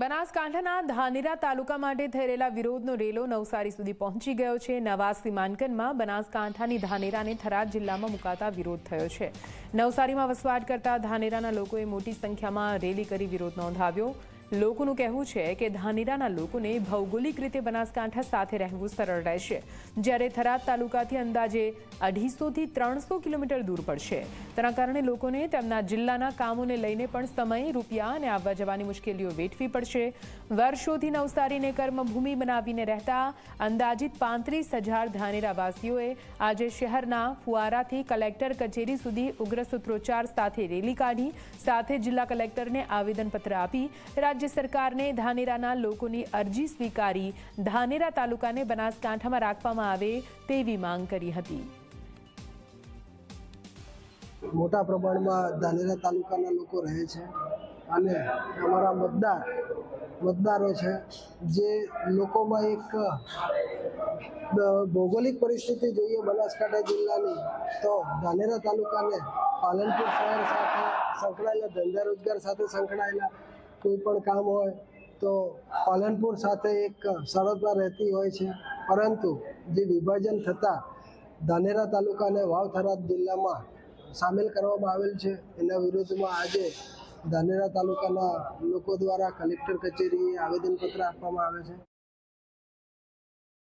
બનાસકાંઠાના ધાનેરા તાલુકા માટે રહેલા વિરોધનો રેલો નવસારી સુધી પહોંચી ગયો છે. નવા સીમાંકનમાં બનાસકાંઠાની ધાનેરાને થરાદ જિલ્લામાં મુકાતા વિરોધ થયો છે. નવસારીમાં વસવાટ કરતા ધાનેરાના લોકોએ મોટી સંખ્યામાં રેલી કરી વિરોધ નોંધાવ્યો. લોકોનું કહેવું છે કે ધાનેરાના લોકોને ભૌગોલિક રીતે બનાસકાંઠા સાથે રહેવું સરળ રહેશે. જ્યારે થરાદ તાલુકાથી અંદાજે અઢીસોથી ત્રણસો કિલોમીટર દૂર પડશે. તેના કારણે લોકોને તેમના જિલ્લાના કામોને લઈને પણ સમય રૂપિયા અને આવવા જવાની મુશ્કેલીઓ વેઠવી પડશે. વર્ષોથી નવસારીને કર્મભૂમિ બનાવીને રહેતા અંદાજિત પાંત્રીસ હજાર ધાનેરાવાસીઓએ આજે શહેરના ફુવારાથી કલેક્ટર કચેરી સુધી ઉગ્ર સૂત્રોચ્ચાર સાથે રેલી કાઢી, સાથે જિલ્લા કલેક્ટરને આવેદનપત્ર આપી રાજ્ય સરકારને ધાનેરાના લોકોની અરજી સ્વીકારી ધાનેરા તાલુકાને બનાસકાંઠામાં રાખવામાં આવે તેવી માંગ કરી હતી. મોટા પ્રમાણમાં ધાનેરા તાલુકાના લોકો રહે છે અને અમારા મતદાર, મતદારો છે જે લોકોમાં એક ભૌગોલિક પરિસ્થિતિ જોઈએ બનાસકાંઠા જિલ્લાની, તો ધાનેરા તાલુકાને પાલનપુર શહેર સાથે સંકળાયેલા ધંધા રોજગાર સાથે સંકળાયેલા કોઈ પણ કામ હોય તો પાલનપુર સાથે એક સરળતા રહેતી હોય છે. પરંતુ જે વિભાજન થતાં ધાનેરા તાલુકાને વાવ થરાદ જિલ્લામાં સામેલ કરવામાં આવેલ છે. એના વિરોધમાં આજે ધાનેરા તાલુકાના લોકો દ્વારા કલેક્ટર કચેરીએ આવેદનપત્ર આપવામાં આવે છે.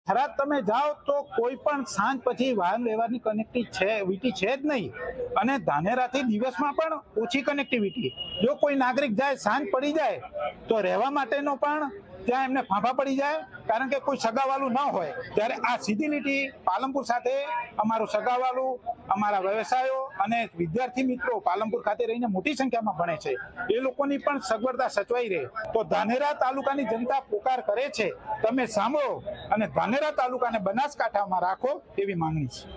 થરાદ તમે જાઓ તો કોઈ પણ સાંજ પછી વાહન વ્યવહારની કનેક્ટિવિટી છે, વિટી છે જ નહીં. અને ધાનેરાથી દિવસમાં પણ ઓછી કનેક્ટિવિટી જો કોઈ નાગરિક જાય, સાંજ પડી જાય, તો રહેવા માટેનો પણ ત્યાં એમને ફાંફા પડી જાય, કારણ કે કોઈ સગાવાલું ન હોય. ત્યારે આ સીધી લીટી પાલનપુર સાથે અમારું સગાવાલું અમારા વ્યવસાયો અને વિદ્યાર્થી મિત્રો પાલનપુર ખાતે રહીને મોટી સંખ્યામાં ભણે છે. એ લોકોની પણ સગવડતા સચવાઈ રહે. તો ધાનેરા તાલુકાની જનતા પોકાર કરે છે. તમે સાંભળો અને ધાનેરા તાલુકાને બનાસકાંઠામાં રાખો એવી માંગણી છે.